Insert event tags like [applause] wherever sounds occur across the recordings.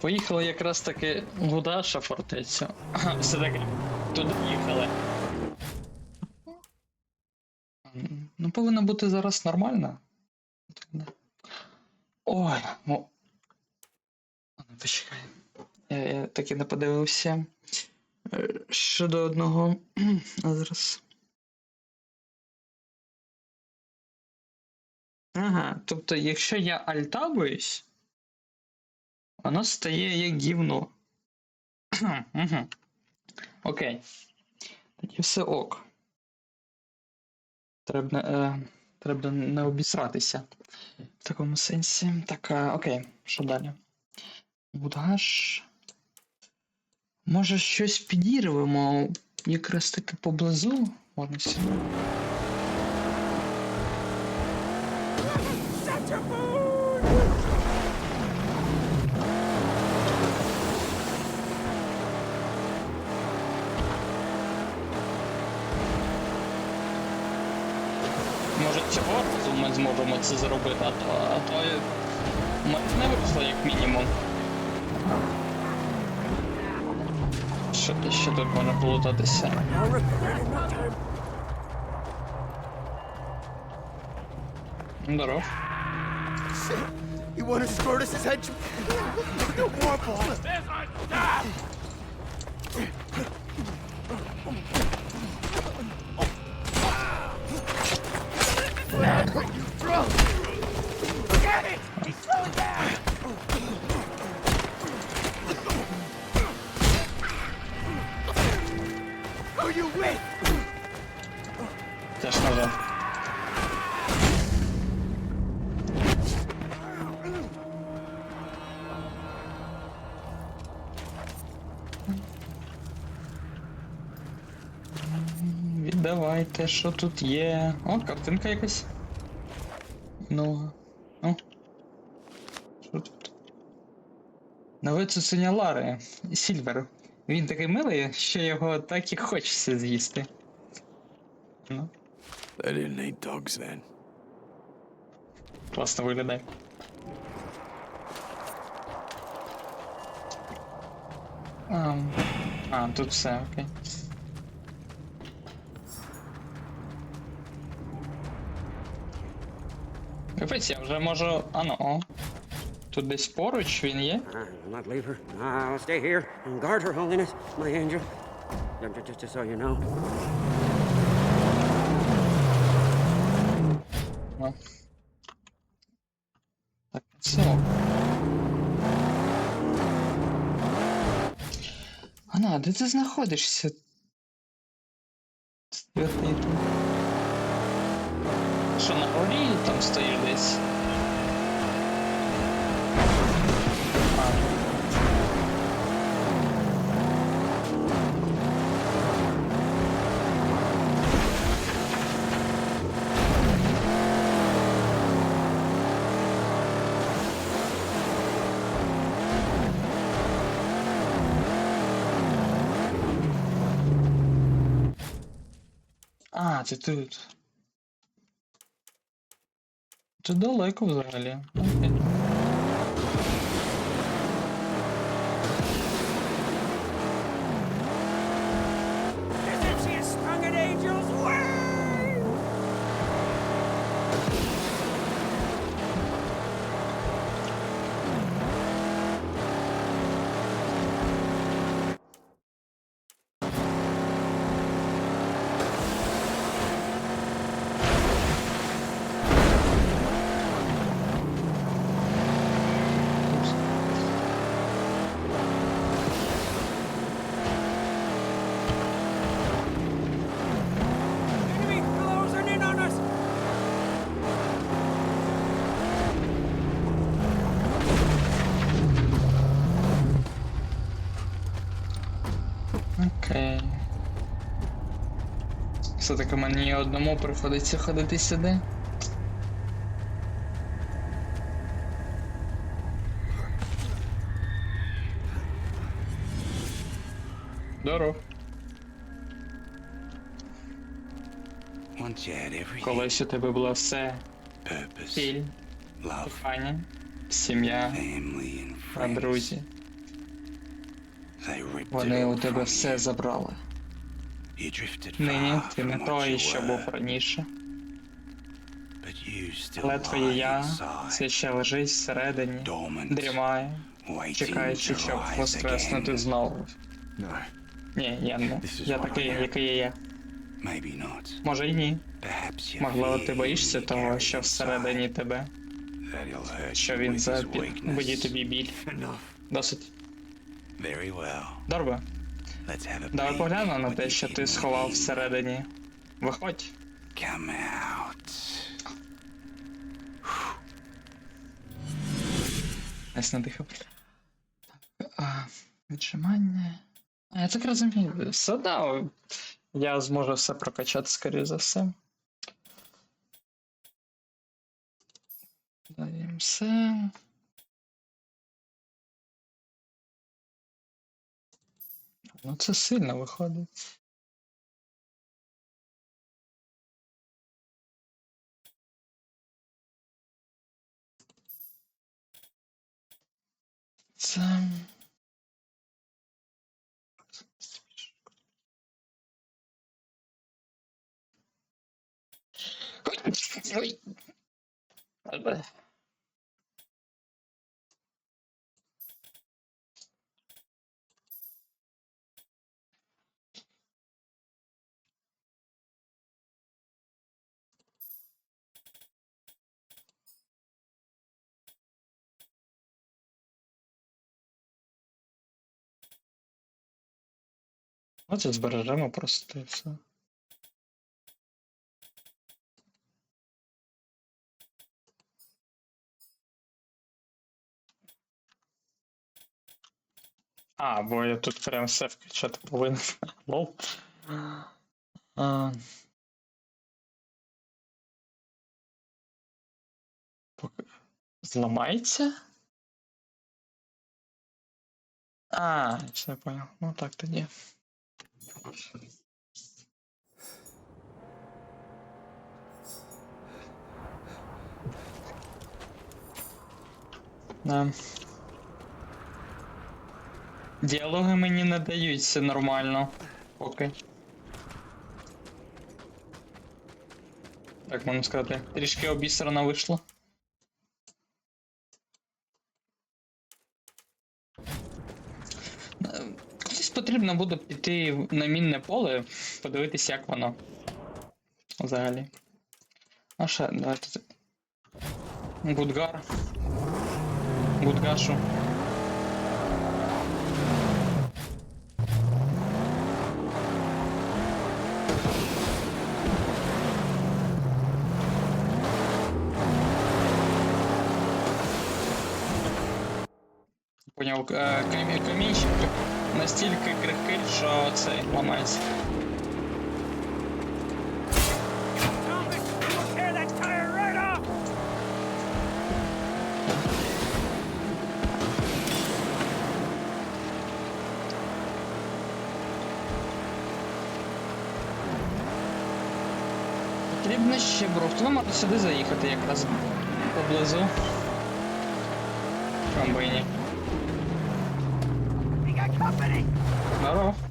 Поїхали якраз таки в Удаша фортецю. Все таки туди їхали. Ну, повинно бути зараз нормально. Ой, ну. Ладно, Почекай. Я, я таки не подивився. Е, Щодо одного. А зараз. Ага, тобто, якщо я альтабуюсь, воно стає як гівно. Окей. Тоді все ок. Треба, е, треба не обісратися. В такому сенсі. Так, е, окей, що далі? Будаш. Може щось підірвемо якраз таки поблизу. Ладно, сюди. Може цього разу ми зможемо це зробити, а то, а то не вийшло як мінімум. Що, що тут можна time. Здоров. You want to escort us as head? No more balls. Who you with? Теж назад. Віддавайте, що тут є. О, картинка якась. Ну. Ну. Що тут? Нове цуценя Лари. Сільвер. Він такий милий, що його так і хочеться з'їсти. Ну. They didn't eat dogs then. Класно виглядає. А, а, тут все, окей. Капець, я вже можу. А ну, о. Тут десь поруч він є. I will not leave her. I'll stay here and guard her holiness, my angel. Ju- ju- Just, just so you know. О. Так, все. Ана, де ти знаходишся? Святий тут. Що на горі там стоїш десь? А. Це тут. Це далеко взагалі. Окей. As if she has sprung an angel's way! Enemy closing in on us! Окей. Все-таки мені одному приходиться ходити сюди. Здоров. Колись у тебе було все. Ціль, кохання, сім'я, друзі. Вони у тебе все забрали. Нині ти не той, you що був раніше. but you still Але твоє я все ще лежить всередині, дрімає, чекаючи, щоб воскреснути знову. Ні, я не. Я такий, який є. Maybe not. Може й ні. Можливо, ти боїшся you того, що всередині тебе, що you він заб'є тобі біль. Досить. Добре. Let's have a Давай поглянемо на те, що ти сховав всередині. Виходь. Come out. Надихав. Так, а, віджимання. А, я так розумію. Все одно я зможу все прокачати, скоріше за все. Даємо все. Ну це сильно виходить. Це. Ой, Оце збережемо просто все. А, бо я тут прям все включати повинен. [laughs] Лол. А... Зламається? А, все понял. Ну так тоді. Да. Діалоги мені не даються нормально. Поки. Так можна сказати. Трішки обісрано вийшло. Е, Колись потрібно буде піти на мінне поле, подивитися, як воно. Взагалі. А ще, давайте. Гудгар. Гудгашу. Поняв, е, камінчик настільки крихкий, що цей ламається. Потрібно ще бруфт. Ви сюди заїхати якраз поблизу. Комбині. company. Not off.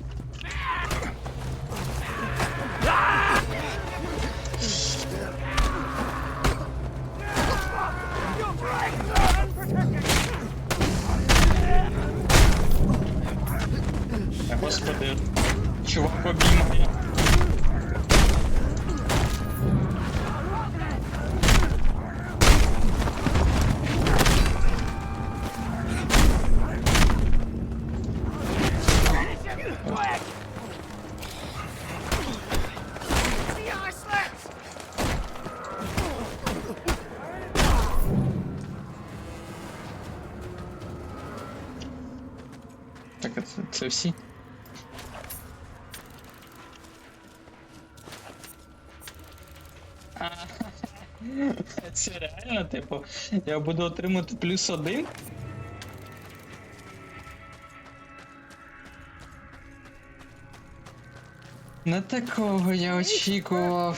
Так, це, це всі. А, [laughs] Це реально, типу, я буду отримати плюс один. Не такого я очікував.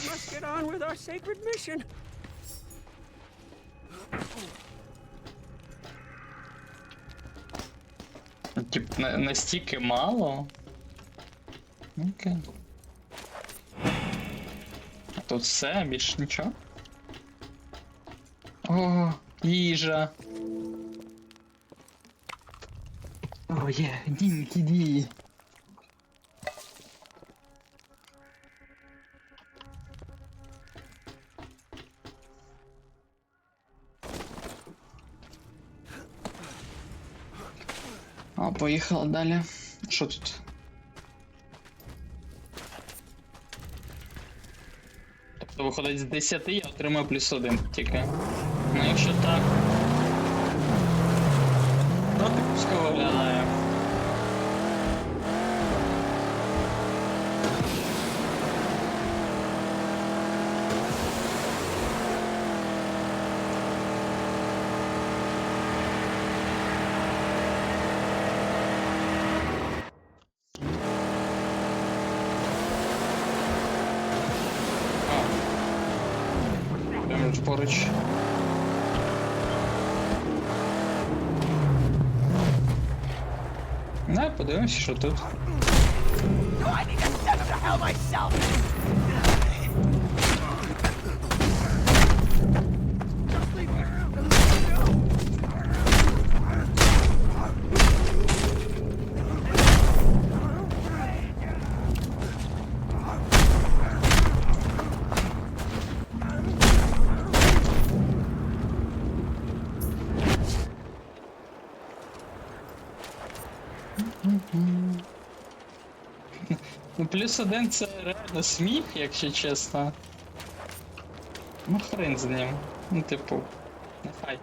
На- настільки мало. Окей. Тут все, більше нічого. О, їжа. О, є, дінь, ді. Поїхали далі. Що тут? Тобто виходить з 10 я отримаю плюс 1 тільки. Ну якщо так. Ну, ти пускай виглядає. А. Прямо ж поруч. Не, подивимося, що тут. Ну, плюс один це реально сміх, якщо чесно. Ну, хрен з ним. Ну, типу, нехай.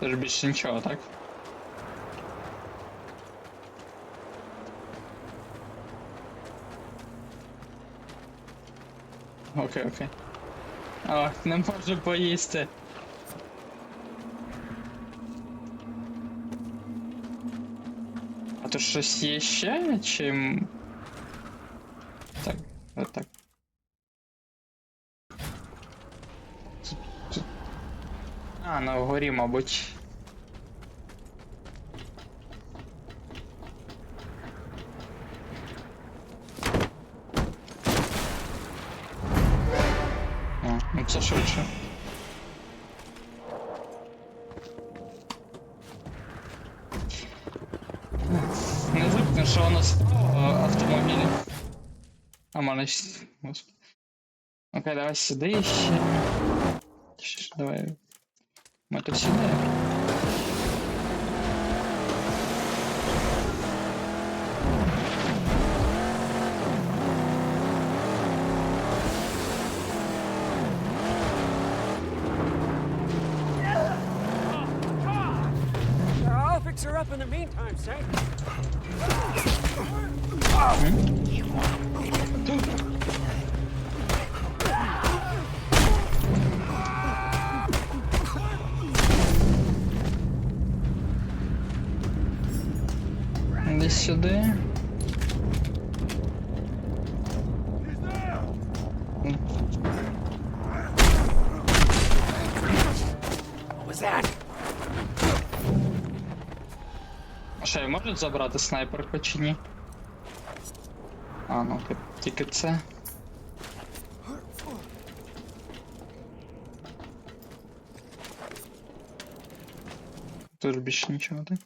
Це ж більше нічого, так? Окей, окей. О, не можу поїсти. А то щось є ще, чи. Так, отак. А, на горі, мабуть. А мене щ- Господи. Окей, давай сюди ще. Ще ж, давай. Ми тут сюди. I'll fix her up in the meantime, say. Можуть забрати снайперку чи ні? А, ну тільки це. Тут більше нічого, так?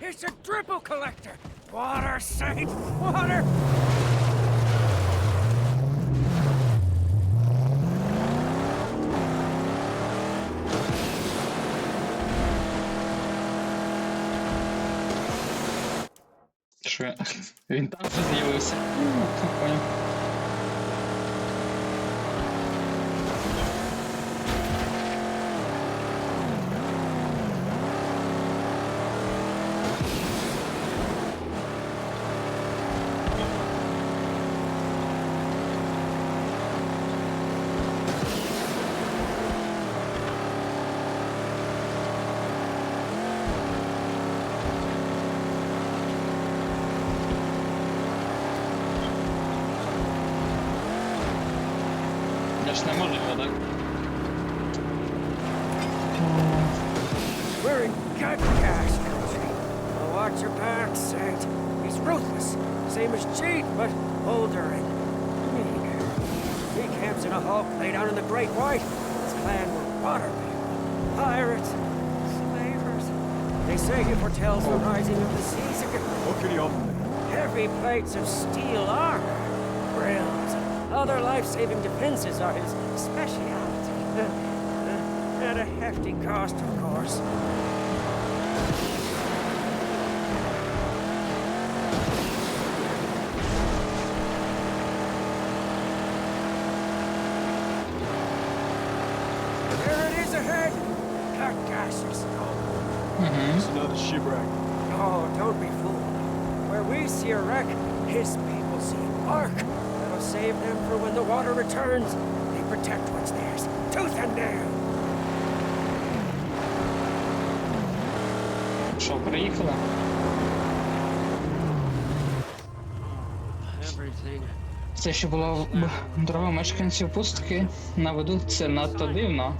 It's a dribble collector. Water, saint, water. Що він- там вже з'явився. Ну. Це Great White. His clan were water people, pirates, slavers. They say he foretells the rising of the seas again. What can you offer me? Heavy plates of steel armor, grills, and other life-saving defenses are his specialty. [laughs] At a hefty cost, of course. Shipwreck. Oh, don't be fooled. Where we see a wreck, his people see a mark. That'll save them for when the water returns. They protect what's theirs, tooth and nail. Що, приїхали? Everything. Це ще було б дорога мешканців пустки на виду, це надто дивно.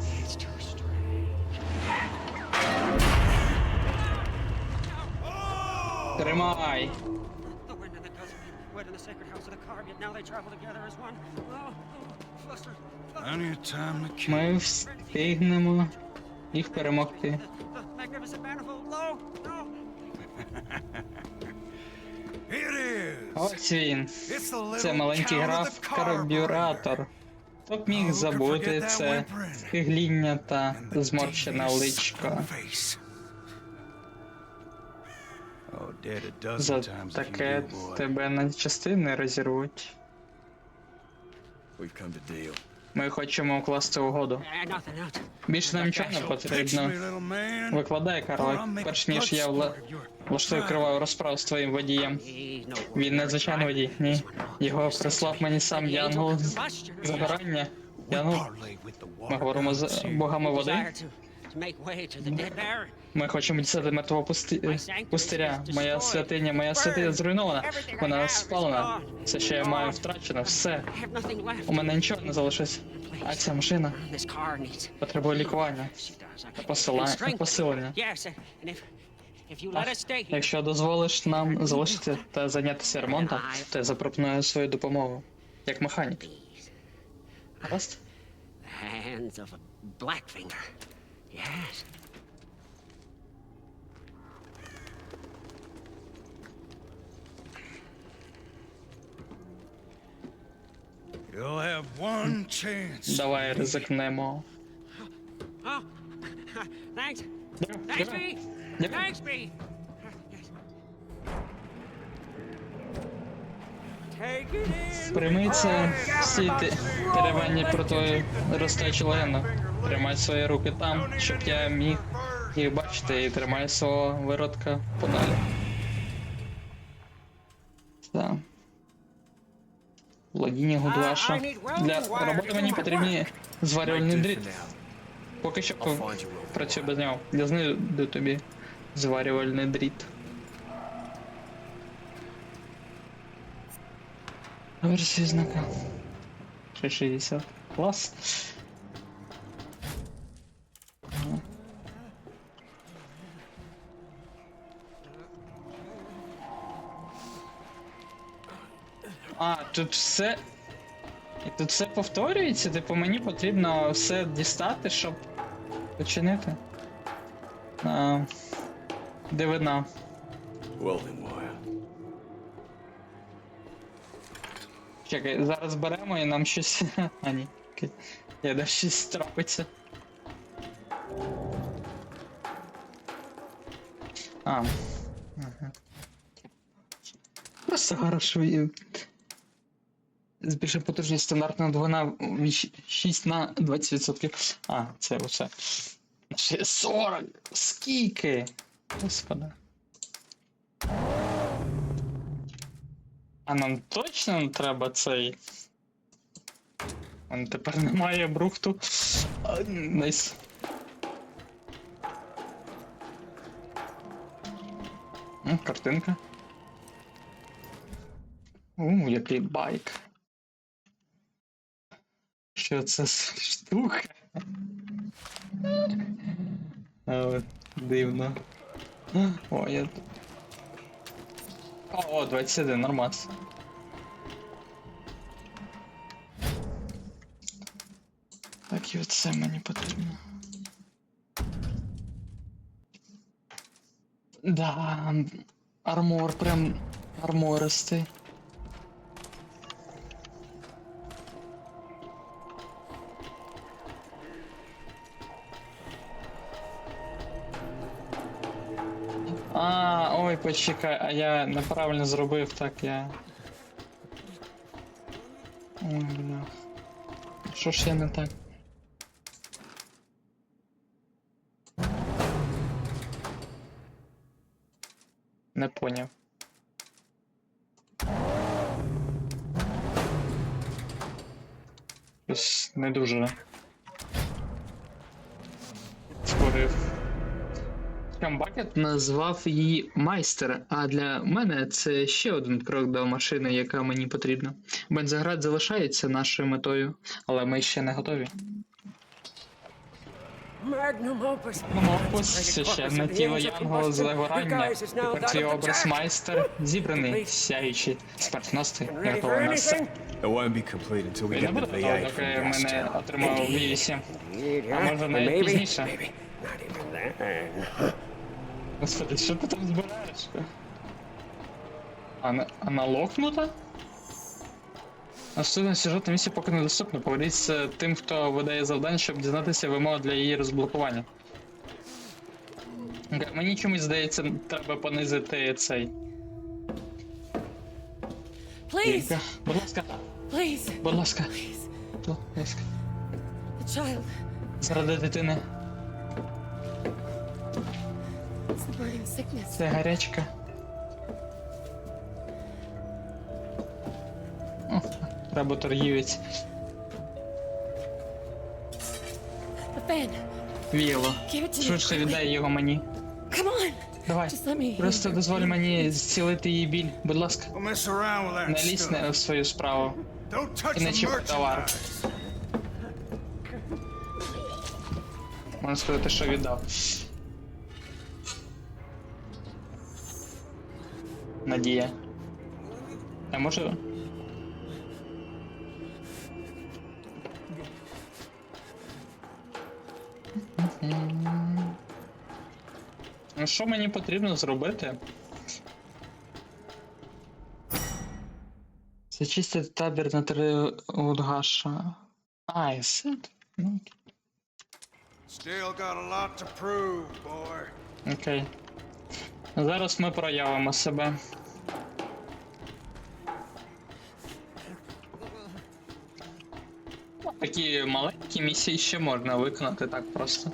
Тримай! The wind and the gust went in the sacred house of the car, yet now they travel together as one. Oh, oh, fluster, fluster. Plenty of time to kill. Ми встигнемо їх перемогти. The magnificent manifold. Low, no. It is. Ось він. It's the Це маленький of граф the карбюратор. Хто б міг забути це скигління та зморщене личко. Face. За таке тебе на частини розірвуть. We've come to deal. Ми хочемо укласти угоду. Більше нам нічого не потрібно. Викладай, make перш ніж я вла... влаштую криваву розправу з твоїм водієм. Він надзвичайний водій. Ні. Його прислав мені сам Янгол загорання. Янгол. Ми говоримо з богами води. Ми хочемо дістати мертвого пусти... пустиря. Моя святиня, моя святиня зруйнована. Вона спалена. Все, що я маю втрачено, все. У мене нічого не залишилось. А ця машина потребує лікування. She does. I- Посила... and strength. Посилення. Here, Якщо дозволиш нам залишити та зайнятися ремонтом, то я запропоную свою допомогу. Як механік. Гаразд? the hands of a Blackfinger. Yes. You'll have one chance. Давай ризикнемо. Oh, [laughs] thanks. Thanks, Давай. me. Давай. Thanks, me. Прийми це всі ти теревені про твою ростачу легенду. Тримай свої руки там, щоб я міг їх бачити і тримай свого виродка подалі. Так. Владіння Гудуаша. Для роботи мені потрібні зварювальний дріт. Поки що працюю без нього. Я знайду тобі зварювальний дріт. Версія знака. 660. Клас. А, тут все. І тут все повторюється, типу мені потрібно все дістати, щоб починити. А, дивина. Welding wire. Чекай, зараз беремо і нам щось. [laughs] А ні. Я да щось трапиться. А. Ага. Просто хорошо. Збільшує потужність стандартна двина 6 на 20%. А, це. Ще 40! Скільки? Господи. А нам точно треба цей. Он тепер немає брухту. А, Найс. М, Картинка. У, який байк. Що це за штука? А, Дивно. О, я. тут. О, о, 21, нормас. Так, і оце мені потрібно. Да, армор прям армористий. Почекай, а я неправильно зробив, так я. Бля. Що ж я не так? Не поняв. Щось не дуже. Камбакет назвав її майстер, а для мене це ще один крок до машини, яка мені потрібна. Бензоград залишається нашою метою, але ми ще не готові. Мопус, священне тіло Янгола з Легорання. Тепер твій образ майстер зібраний, сяючий, смертоносний, Ready for готовий на все. Він не буде V8 доки from ми не Gastown. отримаємо V8. А може навіть пізніше. maybe not even then. Господи, що ти там збираєш? А, а налокнута? Наступна сюжетна місія поки недоступна. Поговоріть з тим, хто видає завдання, щоб дізнатися вимоги для її розблокування. Мені чомусь здається, треба понизити цей. Please, Будь ласка, please, будь ласка, please. будь ласка. The child. Заради дитини. Це гарячка. Работоргівець. Me. Швидше віддай його мені. Давай. Просто дозволь мені зцілити її біль, будь ласка. Не лізь в свою справу. І не чіпай товар. Можна сказати, що віддав. Надія. Я можу. Ну, що мені потрібно зробити? Зачистити табір на три Лудгаша. А, і все. Ну, Still Зараз ми проявимо себе. Такі маленькі місії ще можна виконати так просто.